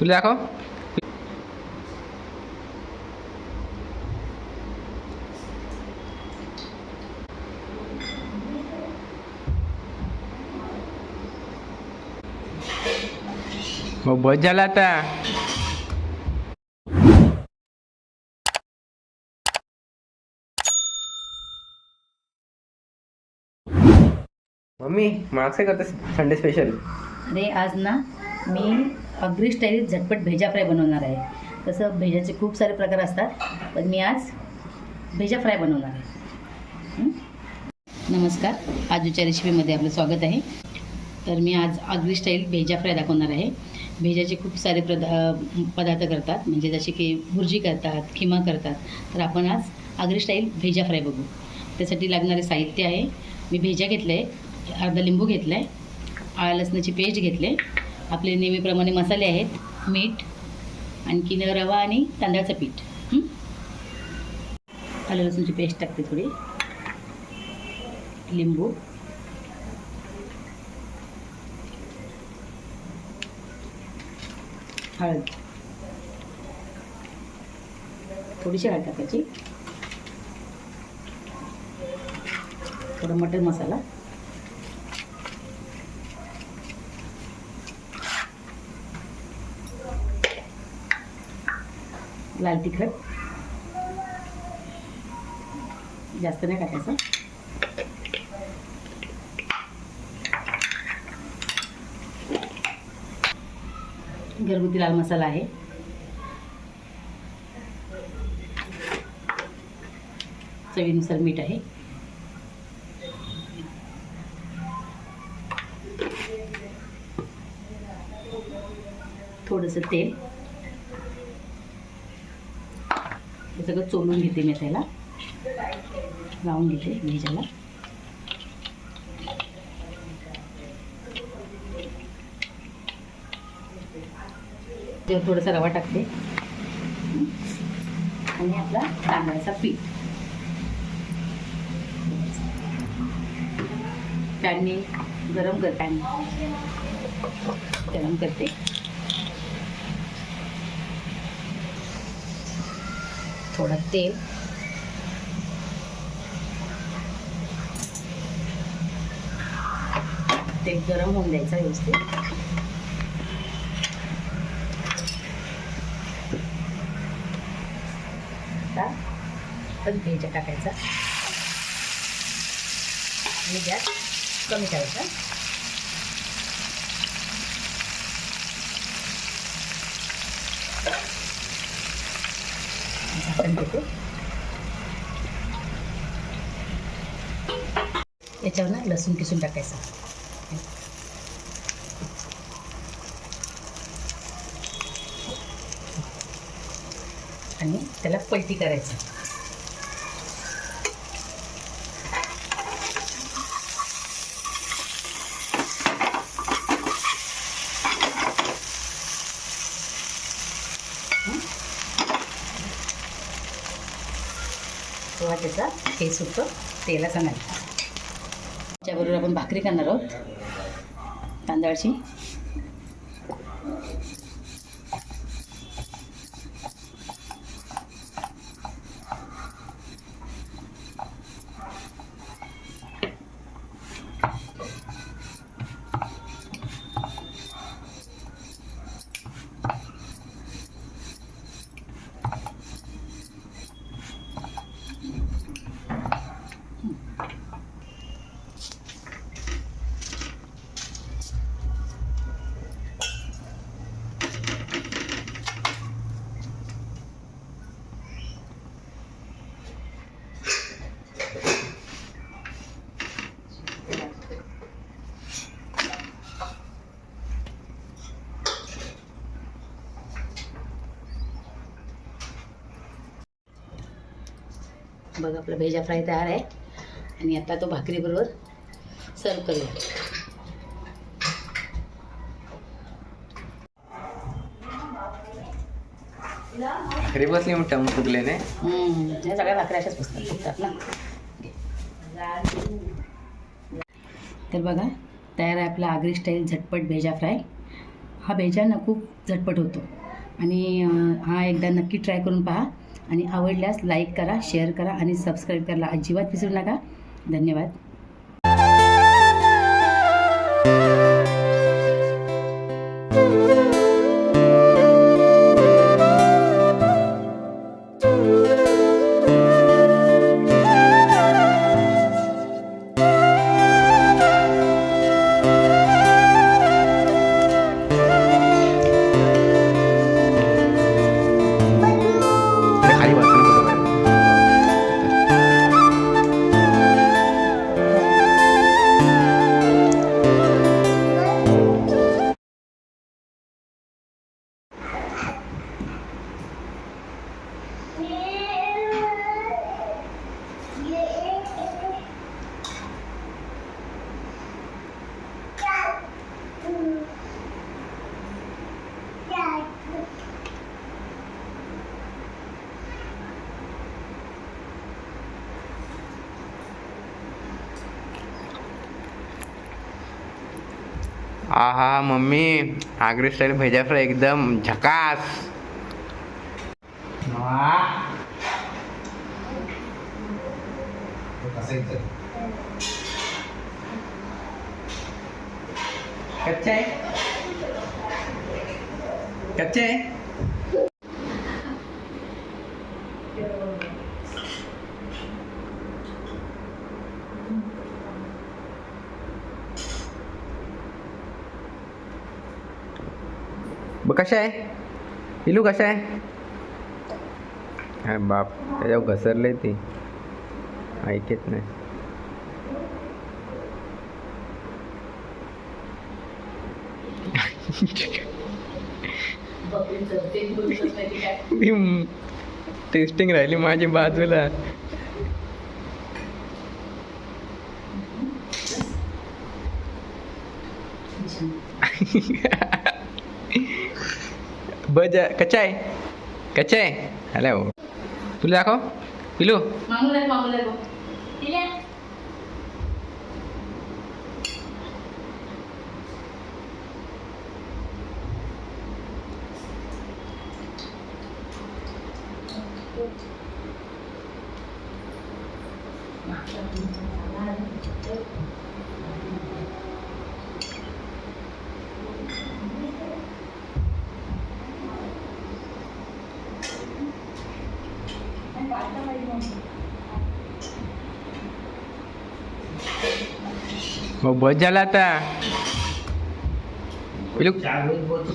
तुला दाखव. मग बस झाला आता. मम्मी मार्क्स काय करतेस संडे स्पेशल अरे आज ना मी अग्री स्टाईल झटपट भेजा फ्राय बनवणार आहे. तसं भेजाचे खूप सारे प्रकार असतात पण मी आज भेजा फ्राय बनवणार आहे. नमस्कार आजूच्या रेसिपीमध्ये आपलं स्वागत आहे. तर मी आज आगरी स्टाईल भेजा फ्राय दाखवणार आहे. भेजाचे खूप सारे प्रदा पदार्थ करतात म्हणजे जसे की भुर्जी करतात खिमा करतात. तर आपण आज आगरी स्टाईल भेजा फ्राय बघू. त्यासाठी लागणारे साहित्य आहे. मी भेजा घेतलं आहे अर्धा लिंबू घेतला आहे आळ लसणाची पेस्ट घेतले आपले नेहमीप्रमाणे मसाले आहेत मीठ आणखीन रवा आणि तांदळाचं पीठ. आलं लसूणची पेस्ट टाकते थोडी. लिंबू. हळद. थोडीशी हळद टाकायची. थोडा मटन मसाला. लाल तिखट. जास्त नाही टाकायचं. घरगुती लाल मसाला आहे. चवीनुसार मीठ आहे. थोडंसं तेल. हे सगळं चोलून घेते मी त्याला. लावून घेते भेजाला त्यावर थोडासा रवा टाकते. आणि आपला तांदळाचा पीठ. पॅनने गरम कर पॅन. गरम करते. थोडं तेल. तेल गरम होऊन द्यायचं व्यवस्थित. आता टाकायचा. आणि गॅस कमी करायचा. झाकण देते याच्यावर ना लसूण किसून टाकायचा. आणि त्याला पलटी करायचं. तेव्हा त्याचा हे सुटतो तेलाचा नाही. त्याच्याबरोबर आपण भाकरी करणार आहोत. तांदळाची. बघ आपला भेजा फ्राय तयार आहे. आणि आता तो भाकरीबरोबर सर्व करूया. भाकरी बसली मग टम फुगले नाही ह्या सगळ्या भाकऱ्या अशाच फुगतात ना. तर बघा तयार आहे आपला आगरी स्टाईल झटपट भेजा फ्राय. हा भेजा ना खूप झटपट होतो. आणि हा एकदा नक्की ट्राय करून पहा. आणि आवडल्यास लाईक करा शेअर करा आणि सबस्क्राईब करायला अजिबात विसरू नका. धन्यवाद. आहा mummy. Agri style bheja fry एकदम झकास. कच्चे आहे? कच्चा आहे? ब कशा आहे? इलू कशा आहे? हा बाप त्याच्यावर घसरले ते. ऐकत नाही. टेस्टिंग राहिली माझी बाजूला. बज कच्चा आहे कच्चा आहे हॅलो तुला दाखव पिलू मामूला मामूला मग बस झाला आता पिलू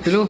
पिलू